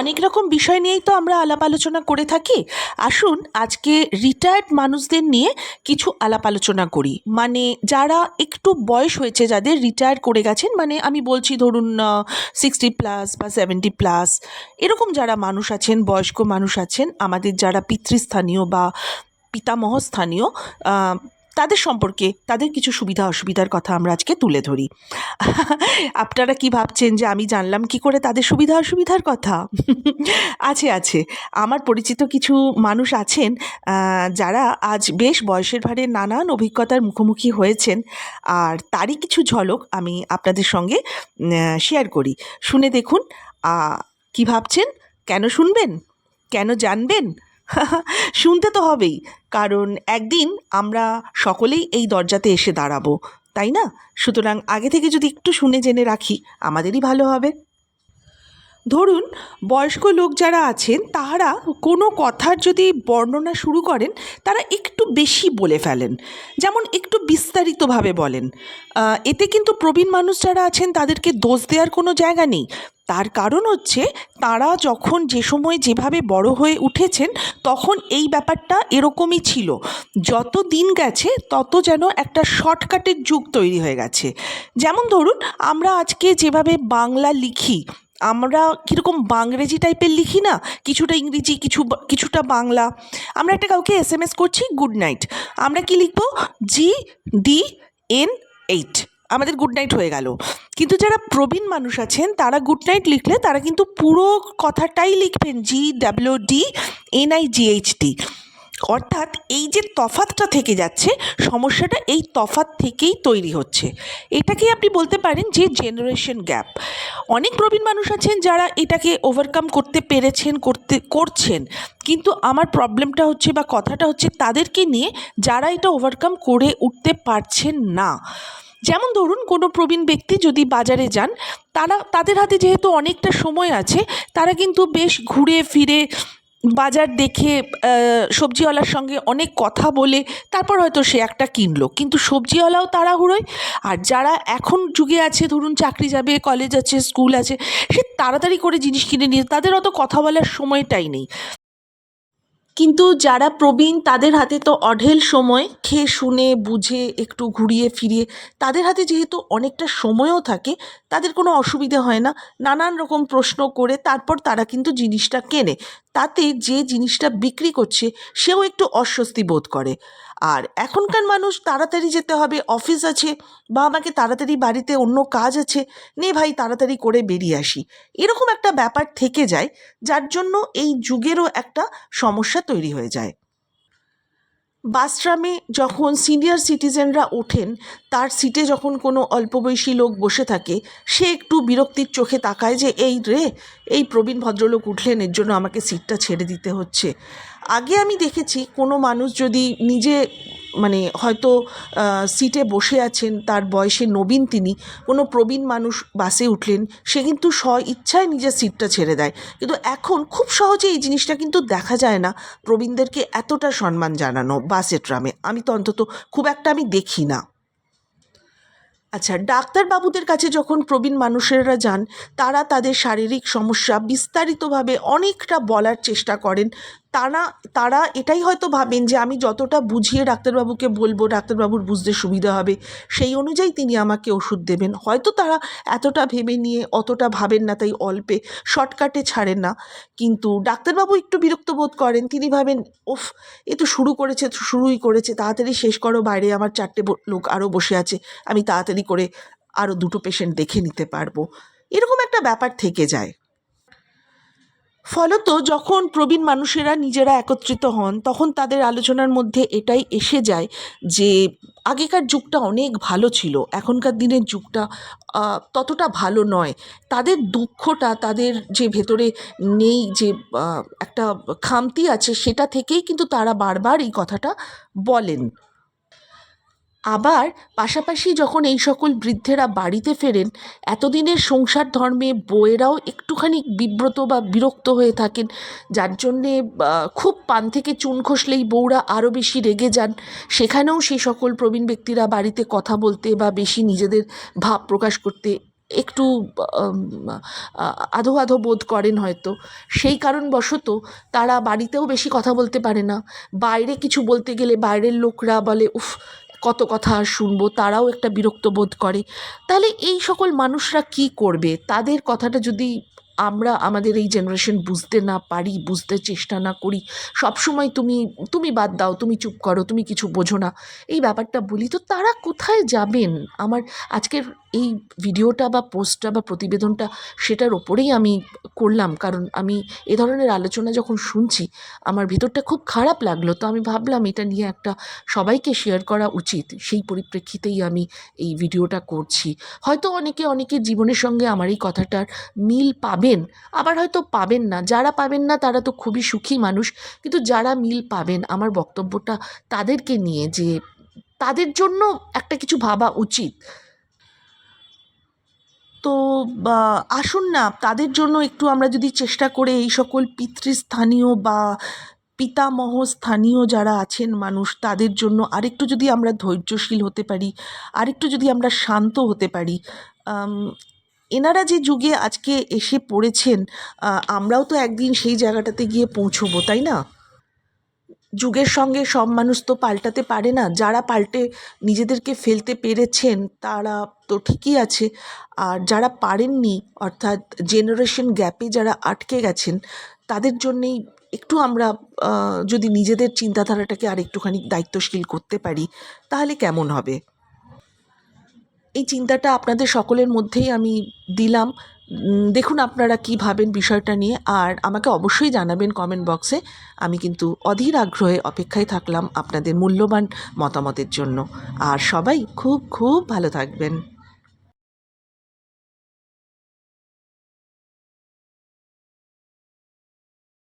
অনেক রকম বিষয় নিয়েই তো আমরা আলাপ আলোচনা করে থাকি। আসুন আজকে রিটায়ার্ড মানুষদের নিয়ে কিছু আলাপ আলোচনা করি। মানে যারা একটু বয়স হয়েছে, যাদের রিটায়ার করে গেছেন মানে আমি বলছি ধরুন সিক্সটি প্লাস বা সেভেন্টি প্লাস এরকম যারা মানুষ আছেন, বয়স্ক মানুষ আছেন, আমাদের যারা পিতৃস্থানীয় বা পিতামহ স্থানীয় তাদের সম্পর্কে তাদের কিছু সুবিধা অসুবিধার কথা আমরা আজকে তুলে ধরি। আপনারা কি ভাবছেন যে আমি জানলাম কি করে তাদের সুবিধা অসুবিধার কথা? আছে আছে। আমার পরিচিত কিছু মানুষ আছেন যারা আজ বেশ বয়সের ভারে নানান অভিজ্ঞতার মুখোমুখি হয়েছেন। আর তারই কিছু ঝলক আমি আপনাদের সঙ্গে শেয়ার করি। শুনে দেখুন কি ভাবছেন? কেন শুনবেন? কেন জানবেন? শুনতে তো হবেই, কারণ একদিন আমরা সকলেই এই দরজাতে এসে দাঁড়াবো, তাই না? সুতরাং আগে থেকে যদি একটু শুনে জেনে রাখি, আমাদেরই ভালো হবে। ধরুন, বয়স্ক লোক যারা আছেন, তাহারা কোনো কথার যদি বর্ণনা শুরু করেন, তারা একটু বেশি বলে ফেলেন। যেমন একটু বিস্তারিতভাবে বলেন এতে কিন্তু প্রবীণ মানুষ যারা আছেন, তাদেরকে দোষ দেওয়ার কোনো জায়গা নেই। তার কারণ হচ্ছে, তারা যখন যে সময় যেভাবে বড় হয়ে উঠেছেন, তখন এই ব্যাপারটা এরকমই ছিল। যত দিন গেছে, তত যেন একটা শর্টকাটের যুগ তৈরি হয়ে গেছে। যেমন ধরুন, আমরা আজকে যেভাবে বাংলা লিখি আমরা কীরকম বাংরেজি টাইপের লিখি না? কিছুটা ইংরেজি, কিছু কিছুটা বাংলা। আমরা একটা কাউকে এস এম এস করছি, গুড নাইট। আমরা কি লিখব? জি ডি এন এইট আমাদের গুড নাইট হয়ে গেল। কিন্তু যারা প্রবীণ মানুষ আছেন, তারা গুড নাইট লিখলে তারা কিন্তু পুরো কথাটাই লিখবেন G W D N I G H T অর্থাৎ এই যে তফাতটা থেকে যাচ্ছে, সমস্যাটা এই তফাত থেকেই তৈরি হচ্ছে। এটাকেই আপনি বলতে পারেন যে জেনারেশন গ্যাপ অনেক প্রবীণ মানুষ আছেন যারা এটাকে ওভারকাম করতে পেরেছেন, করতে, করছেন। কিন্তু আমার প্রবলেমটা হচ্ছে বা কথাটা হচ্ছে তাদেরকে নিয়ে যারা এটা ওভারকাম করে উঠতে পারছেন না। যেমন ধরুন কোনো প্রবীণ ব্যক্তি যদি বাজারে যান, তারা, তাদের হাতে যেহেতু অনেকটা সময় আছে, তারা কিন্তু বেশ ঘুরে ফিরে বাজার দেখে সবজিওয়ালার সঙ্গে অনেক কথা বলে তারপর হয়তো সে একটা কিনলো। কিন্তু সবজিওয়ালাও তাড়াহুড়োয়। আর যারা এখন যুগে আছে, ধরুন চাকরি যাবে কলেজ আছে স্কুল আছে, সে তাড়াতাড়ি করে জিনিস কিনে নিয়ে, তাদের অত কথা বলার সময়টাই নেই। কিন্তু যারা প্রবীণ, তাদের হাতে তো অঢেল সময়। খেয়ে, শুনে, বুঝে, একটু ঘুরিয়ে, ফিরিয়ে, তাদের হাতে যেহেতু অনেকটা সময়ও থাকে, তাদের কোনো অসুবিধে হয় না। নানান রকম প্রশ্ন করে তারপর তারা কিন্তু জিনিসটা কেনে। তাতে যে জিনিসটা বিক্রি করছে, সেও একটু অস্বস্তি বোধ করে। আর এখনকার মানুষ তাড়াতাড়ি যেতে হবে, অফিস আছে, বা আমাকে তাড়াতাড়ি বাড়িতে অন্য কাজ আছে, নে ভাই তাড়াতাড়ি করে বেরিয়ে আসি। এরকম একটা ব্যাপার থেকে যায়, যার জন্য এই যুগেরও একটা সমস্যা তৈরি হয়ে যায়। বাস ট্রামে যখন সিনিয়র সিটিজেনরা ওঠেন, তার সিটে যখন কোনো অল্পবয়সী লোক বসে থাকে, সে একটু বিরক্তির চোখে তাকায় যে, এই রে, এই প্রবীণ ভদ্রলোক উঠলেন, এর জন্য আমাকে সিটটা ছেড়ে দিতে হচ্ছে। আগে আমি দেখেছি কোনো মানুষ যদি নিজে মানে হয়তো সিটে বসে আছেন, তার বয়সে নবীন তিনি, কোনো প্রবীণ মানুষ বাসে উঠলেন, সে কিন্তু স্ব ইচ্ছায় নিজের সিটটা ছেড়ে দেয়। কিন্তু এখন খুব সহজে এই জিনিসটা কিন্তু দেখা যায় না, প্রবীণদেরকে এতটা সম্মান জানানো বাসে ট্রামে আমি তো অন্তত খুব একটা আমি দেখি না। আচ্ছা ডাক্তারবাবুদের কাছে যখন প্রবীণ মানুষেরা যান, তারা তাদের শারীরিক সমস্যা বিস্তারিতভাবে অনেকটা বলার চেষ্টা করেন তারা তারা এটাই হয়তো ভাবেন যে আমি যতটা বুঝিয়ে ডাক্তারবাবুকে বলব, ডাক্তারবাবুর বুঝতে সুবিধা হবে, সেই অনুযায়ী তিনি আমাকে ওষুধ দেবেন। হয়তো তারা এতটা ভেবে নিয়ে অতটা ভাবেন না তাই অল্পে শর্টকাটে ছাড়েন না। কিন্তু ডাক্তারবাবু একটু বিরক্ত বোধ করেন, তিনি ভাবেন, ওফ, এ তো শুরু করেছে, শুরুই করেছে, তাড়াতাড়ি শেষ করো, বাইরে আমার চারটে লোক আরও বসে আছে, আমি তাড়াতাড়ি করে আরও দুটো পেশেন্ট দেখে নিতে পারব। এরকম একটা ব্যাপার থেকে যায়। ফলত যখন প্রবীণ মানুষেরা নিজেরা একত্রিত হন, তখন তাদের আলোচনার মধ্যে এটাই এসে যায় যে আগেকার যুগটা অনেক ভালো ছিল, এখনকার দিনের যুগটা ততটা ভালো নয়। তাদের দুঃখটা, তাদের যে ভেতরে নেই যে একটা খামতি আছে, সেটা থেকেই কিন্তু তারা বারবার এই কথাটা বলেন। আবার পাশাপাশি যখন এই সকল বৃদ্ধেরা বাড়িতে ফেরেন, এতদিনের সংসার ধর্মে বউয়েরাও একটুখানি বিব্রত বা বিরক্ত হয়ে থাকেন। যার জন্যে খুব পান থেকে চুন খসলেই বউরা আরও বেশি রেগে যান। সেখানেও সেই সকল প্রবীণ ব্যক্তিরা বাড়িতে কথা বলতে বা বেশি নিজেদের ভাব প্রকাশ করতে একটু আধো আধো বোধ করেন হয়তো। সেই কারণবশত তারা বাড়িতেও বেশি কথা বলতে পারে না। বাইরে কিছু বলতে গেলে বাইরের লোকরা বলে, উফ কত কথা শুনব, তারাও একটা বিরক্ত বোধ করে। তাহলে এই সকল মানুষরা কি করবে? তাদের কথাটা যদি আমরা আমাদের এই জেনারেশন বুঝতে না পারি, বুঝতে চেষ্টা না করি, সবসময় তুমি তুমি বাদ দাও, তুমি চুপ করো, তুমি কিছু বোঝো না। এই ব্যাপারটা বলি তো তারা কোথায় যাবেন? আমার আজকের এই ভিডিওটা বা পোস্টটা বা প্রতিবেদনটা সেটার ওপরেই আমি করলাম, কারণ আমি এ ধরনের আলোচনা যখন শুনছি, আমার ভিতরটা খুব খারাপ লাগল। তো আমি ভাবলাম এটা নিয়ে একটা সবাইকে শেয়ার করা উচিত। সেই পরিপ্রেক্ষিতেই আমি এই ভিডিওটা করছি। হয়তো অনেকে অনেকের জীবনের সঙ্গে আমার এই কথাটার মিল পাবেন, আবার হয়তো পাবেন না। যারা পাবেন না, তারা তো খুবই সুখী মানুষ। কিন্তু যারা মিল পাবেন, আমার বক্তব্যটা তাদেরকে নিয়ে যে তাদের জন্য একটা কিছু ভাবা উচিত। আসুন না, তাদের জন্য একটু আমরা যদি চেষ্টা করে এই সকল পিতৃস্থানীয় বা পিতামহ স্থানীয় যারা আছেন মানুষ, তাদের জন্য আরেকটু যদি আমরা ধৈর্যশীল হতে পারি, আরেকটু যদি আমরা শান্ত হতে পারি এনারা যে যুগে আজকে এসে পড়েছেন আমরাও তো একদিন সেই জায়গাটাতে গিয়ে পৌঁছবো, তাই না? যুগের সঙ্গে সব মানুষ তো পাল্টাতে পারে না। যারা পাল্টে নিজেদেরকে ফেলতে পেরেছেন, তারা তো ঠিকই আছে। আর যারা পারেননি, অর্থাৎ জেনারেশন গ্যাপে যারা আটকে গেছেন, তাদের জন্যেই একটু আমরা যদি নিজেদের চিন্তাধারাটাকে আর একটুখানি দায়িত্বশীল করতে পারি, তাহলে কেমন হবে? এই চিন্তাটা আপনাদের সকলের মধ্যেই আমি দিলাম। দেখুন আপনারা কি ভাবেন বিষয়টা নিয়ে, আর আমাকে অবশ্যই জানাবেন কমেন্ট বক্সে আমি কিন্তু অধীর আগ্রহে অপেক্ষায় থাকলাম আপনাদের মূল্যবান মতামতের জন্য। আর সবাই খুব খুব ভালো থাকবেন।